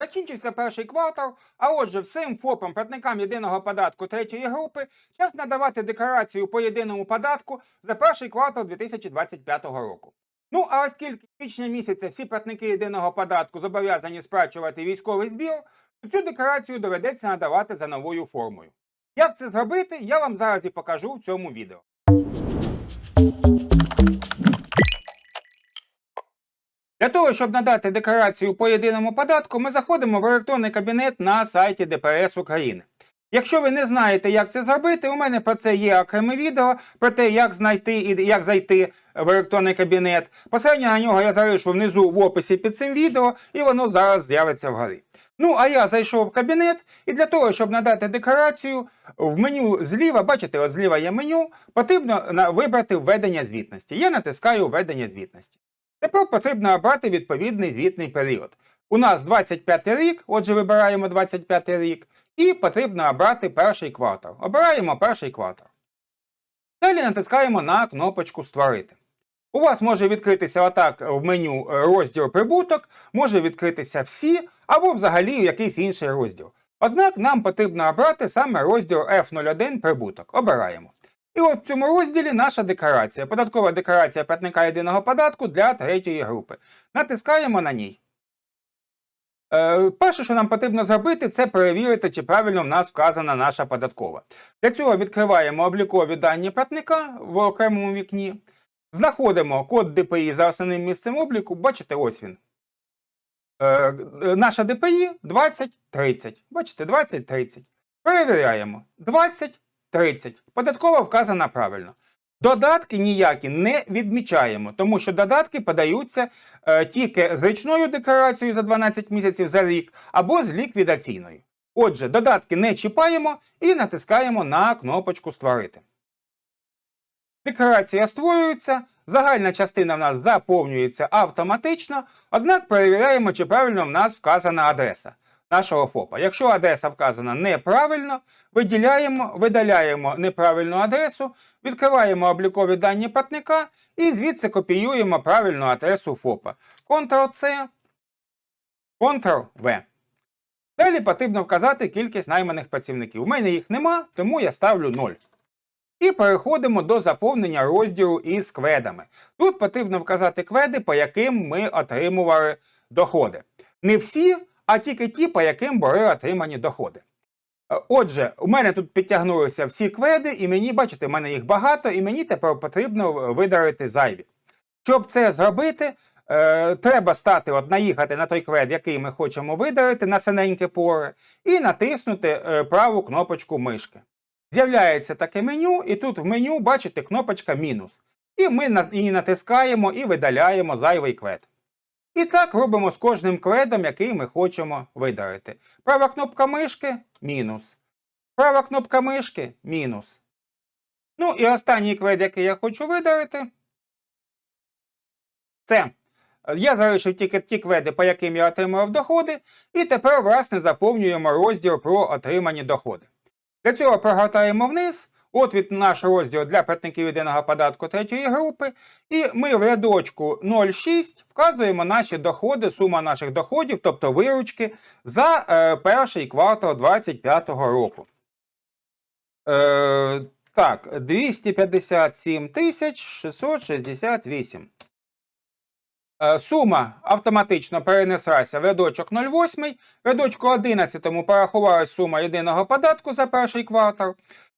Закінчився перший квартал, а отже, всім ФОПам, платникам єдиного податку третьої групи, час надавати декларацію по єдиному податку за перший квартал 2025 року. Ну а оскільки в січні місяця всі платники єдиного податку зобов'язані сплачувати військовий збір, то цю декларацію доведеться надавати за новою формою. Як це зробити, я вам зараз і покажу в цьому відео. Для того, щоб надати декларацію по єдиному податку, ми заходимо в електронний кабінет на сайті ДПС України. Якщо ви не знаєте, як це зробити, у мене про це є окреме відео про те, як знайти і як зайти в електронний кабінет. Посилання на нього я залишу внизу в описі під цим відео, і воно зараз з'явиться вгорі. Ну, а я зайшов в кабінет, і для того, щоб надати декларацію, в меню зліва, бачите, от зліва є меню, потрібно вибрати введення звітності. Я натискаю введення звітності. Тепер потрібно обрати відповідний звітний період. У нас 25 рік, отже, вибираємо 25 рік, і потрібно обрати перший квартал. Обираємо перший квартал. Далі натискаємо на кнопочку Створити. У вас може відкритися отак в меню розділ прибуток, може відкритися всі, або взагалі якийсь інший розділ. Однак нам потрібно обрати саме розділ F01 прибуток. Обираємо. І от в цьому розділі наша декларація, податкова декларація платника єдиного податку для третьої групи. Натискаємо на ній. Е, перше, що нам потрібно зробити, це перевірити, чи правильно в нас вказана наша податкова. Для цього відкриваємо облікові дані платника в окремому вікні, знаходимо код ДПІ за основним місцем обліку. Бачите, ось він. Е, е, наша ДПІ 2030. Бачите, 2030. Перевіряємо. 2030. Податкова вказана правильно. Додатки ніякі не відмічаємо, тому що додатки подаються е, тільки з річною декларацією за 12 місяців за рік або з ліквідаційною. Отже, додатки не чіпаємо і натискаємо на кнопочку Створити. Декларація створюється, загальна частина в нас заповнюється автоматично, однак перевіряємо, чи правильно в нас вказана адреса нашого ФОПа. Якщо адреса вказана неправильно, виділяємо, видаляємо неправильну адресу, відкриваємо облікові дані платника і звідси копіюємо правильну адресу ФОПа. Ctrl-C, Ctrl-V. Далі потрібно вказати кількість найманих працівників. У мене їх нема, тому я ставлю 0. І переходимо до заповнення розділу із кведами. Тут потрібно вказати кведи, по яким ми отримували доходи. Не всі, а тільки ті, по яким були отримані доходи. Е, Отже, у мене тут підтягнулися всі кведи, і мені, бачите, в мене їх багато, і мені тепер потрібно видалити зайві. Щоб це зробити, е, треба стати, от наїхати на той квед, який ми хочемо видалити на синеньке поле, і натиснути е, праву кнопочку мишки. З'являється таке меню, і тут в меню, бачите, кнопочка мінус. І ми її натискаємо і видаляємо зайвий квед. І так робимо з кожним кведом, який ми хочемо видалити. Права кнопка мишки мінус. Права кнопка мишки мінус. Ну і останній квед, який я хочу видалити. Це. Я залишив тільки ті кведи, по яким я отримував доходи, і тепер, власне, заповнюємо розділ про отримані доходи. Для цього прогортаємо вниз. От від наш розділ для платників єдиного податку третьої групи. І ми в рядочку 0,6 вказуємо наші доходи, сума наших доходів, тобто виручки, за е, перший квартал 2025 року. Е, так, 257 тисяч 668. Е, Сума автоматично перенеслася в рядочок 08, в рядочку 11 порахувалась сума єдиного податку за перший квартал,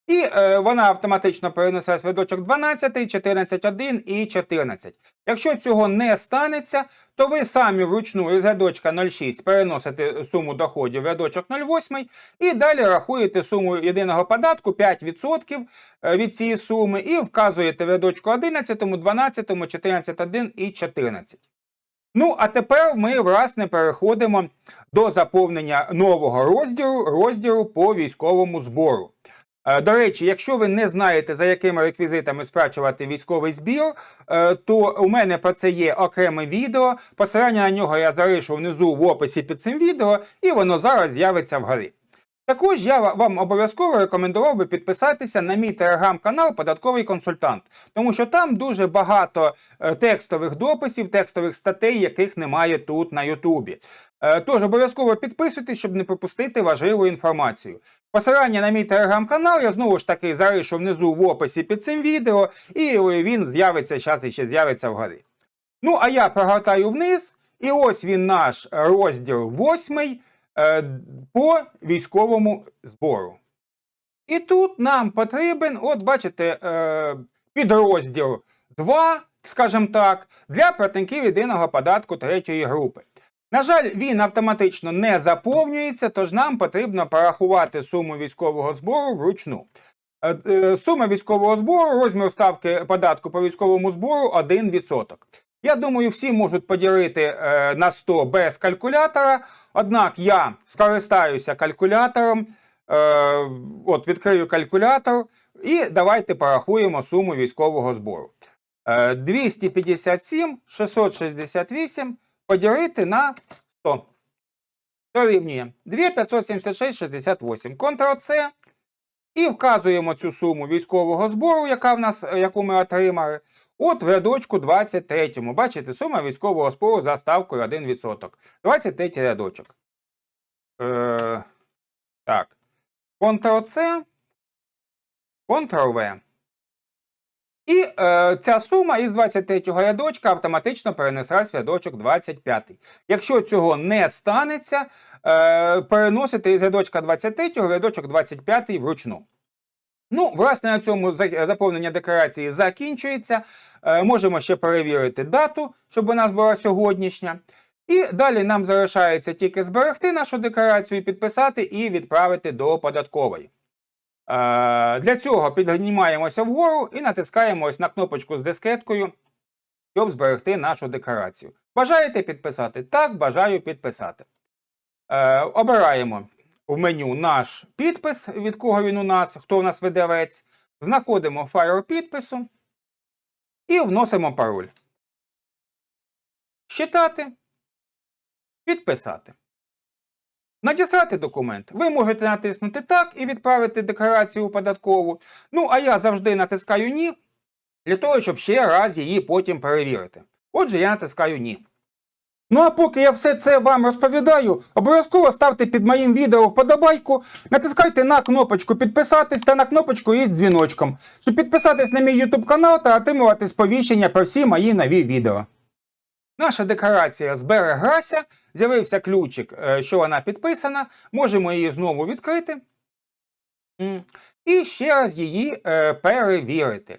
і е, вона автоматично перенеслась в рядочок 12, 14.1 і 14. Якщо цього не станеться, то ви самі вручну з рядочка 06 переносите суму доходів в рядочок 08 і далі рахуєте суму єдиного податку 5% е, від цієї суми і вказуєте в рядочку 11, 12, 14.1 і 14. Ну, а тепер ми, власне, переходимо до заповнення нового розділу, розділу по військовому збору. Е, До речі, якщо ви не знаєте, за якими реквізитами сплачувати військовий збір, е, то у мене про це є окреме відео. Посилання на нього я залишу внизу в описі під цим відео, і воно зараз з'явиться вгорі. Також я вам обов'язково рекомендував би підписатися на мій телеграм-канал Податковий консультант, тому що там дуже багато е, текстових дописів, текстових статей, яких немає тут на Ютубі. Е, Тож обов'язково підписуйтесь, щоб не пропустити важливу інформацію. Посилання на мій телеграм-канал я знову ж таки залишу внизу в описі під цим відео, і він з'явиться і ще з'явиться вгорі. Ну, а я прогортаю вниз, і ось він наш розділ восьмий по військовому збору. І тут нам потрібен, от бачите, е, підрозділ 2, скажімо так, для платників єдиного податку третьої групи. На жаль, він автоматично не заповнюється, тож нам потрібно порахувати суму військового збору вручну. Е, е, Сума військового збору, розмір ставки податку по військовому збору 1%. Я думаю, всі можуть поділити е, на 100 без калькулятора. Однак я скористаюся калькулятором. Е, от відкрию калькулятор і давайте порахуємо суму військового збору. Е, 257 668 поділити на 100. Дорівнює 2,576,68. Ctrl-C. І вказуємо цю суму військового збору, яка в нас, яку ми отримали. От рядочку 23. Бачите, сума військового збору за ставкою 1%. 23 рядочок. Е, так. Ctrl-C. Ctrl-V. І е, ця сума із 23-го рядочка автоматично перенеслась в рядочок 25. Якщо цього не станеться, е, переносите із рядочка 23 в рядочок 25 вручну. Ну, власне, на цьому заповнення декларації закінчується. Е, можемо ще перевірити дату, щоб у нас була сьогоднішня. І далі нам залишається тільки зберегти нашу декларацію, підписати і відправити до податкової. Е, Для цього піднімаємося вгору і натискаємо ось на кнопочку з дискеткою, щоб зберегти нашу декларацію. Бажаєте підписати? Так, бажаю підписати. Е, Обираємо в меню наш підпис, від кого він у нас, хто у нас видавець. Знаходимо файл підпису і вносимо пароль. Считати. Підписати. Надіслати документ. Ви можете натиснути так і відправити декларацію податкову. Ну, а я завжди натискаю ні, для того, щоб ще раз її потім перевірити. Отже, я натискаю ні. Ну а поки я все це вам розповідаю, обов'язково ставте під моїм відео вподобайку, натискайте на кнопочку підписатись та на кнопочку із дзвіночком, щоб підписатись на мій YouTube канал та отримувати сповіщення про всі мої нові відео. Наша декларація збереглася, з'явився ключик, е, що вона підписана. Можемо її знову відкрити. І ще раз її е, перевірити.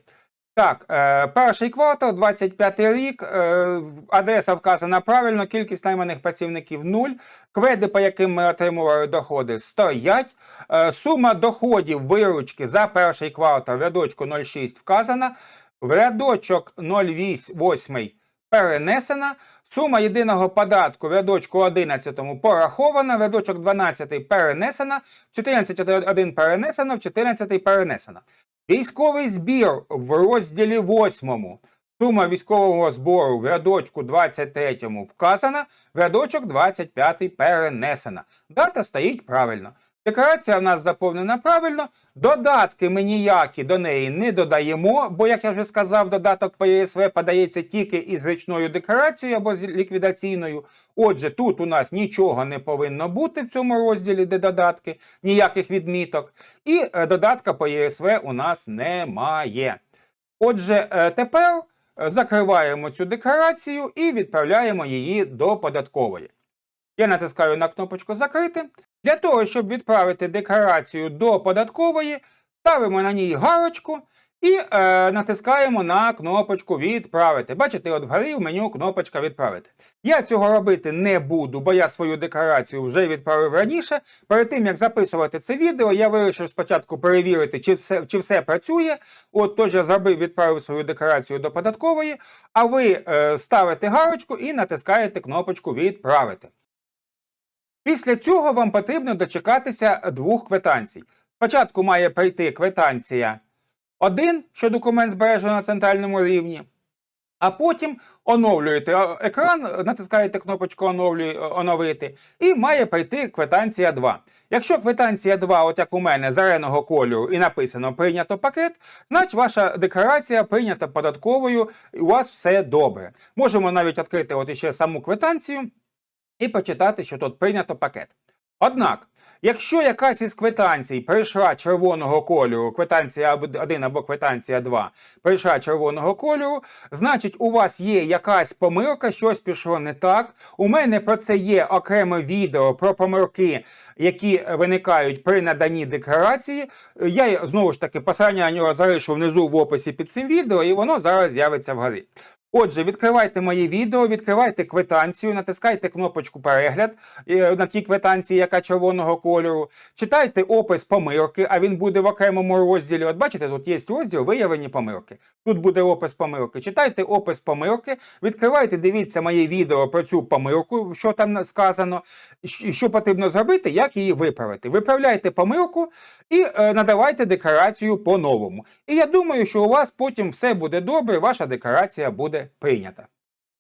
Так, е, перший квартал, 25 рік, е, адреса вказана правильно, кількість найманих працівників 0, кведи, по яким ми отримували доходи, стоять. Е, сума доходів виручки за перший квартал в рядочку 06 вказана, в рядочок 08 перенесена, сума єдиного податку в рядочку 11 порахована, в рядочок 12 перенесена, в 14.1 перенесено, в 14 перенесена. Військовий збір в розділі 8. Сума військового збору в рядочку 23 вказана, в рядочок 25 перенесена. Дата стоїть правильно. Декларація в нас заповнена правильно. Додатки ми ніякі до неї не додаємо, бо, як я вже сказав, додаток по ЄСВ подається тільки із річною декларацією або з ліквідаційною. Отже, тут у нас нічого не повинно бути в цьому розділі, де додатки, ніяких відміток. І е, додатка по ЄСВ у нас немає. Отже, е, тепер е, закриваємо цю декларацію і відправляємо її до податкової. Я натискаю на кнопочку Закрити. Для того, щоб відправити декларацію до податкової, ставимо на ній галочку і е, натискаємо на кнопочку Відправити. Бачите, от вгорі в меню кнопочка Відправити. Я цього робити не буду, бо я свою декларацію вже відправив раніше. Перед тим як записувати це відео, я вирішив спочатку перевірити, чи все, чи все працює. От тож я зробив, відправив свою декларацію до податкової, а ви е, ставите галочку і натискаєте кнопочку Відправити. Після цього вам потрібно дочекатися двох квитанцій. Спочатку має прийти квитанція 1, що документ збережено на центральному рівні. А потім оновлюєте екран, натискаєте кнопочку оновити, і має прийти квитанція 2. Якщо квитанція 2, от як у мене, зеленого кольору, і написано прийнято пакет, значить ваша декларація прийнята податковою, і у вас все добре. Можемо навіть відкрити от іще саму квитанцію і почитати, що тут прийнято пакет. Однак, якщо якась із квитанцій прийшла червоного кольору, квитанція 1 або квитанція 2 прийшла червоного кольору, значить у вас є якась помилка, щось пішло не так. У мене про це є окреме відео про помилки, які виникають при наданні декларації. Я знову ж таки посилання на нього залишу внизу в описі під цим відео, і воно зараз з'явиться вгорі. Отже, відкривайте моє відео, відкривайте квитанцію, натискайте кнопочку перегляд е, на тій квитанції, яка червоного кольору. Читайте опис помилки, а він буде в окремому розділі. От бачите, тут є розділ виявлені помилки. Тут буде опис помилки. Читайте опис помилки, відкривайте, дивіться моє відео про цю помилку, що там сказано, що потрібно зробити, як її виправити. Виправляйте помилку і е, надавайте декларацію по-новому. І я думаю, що у вас потім все буде добре, ваша декларація буде прийнята.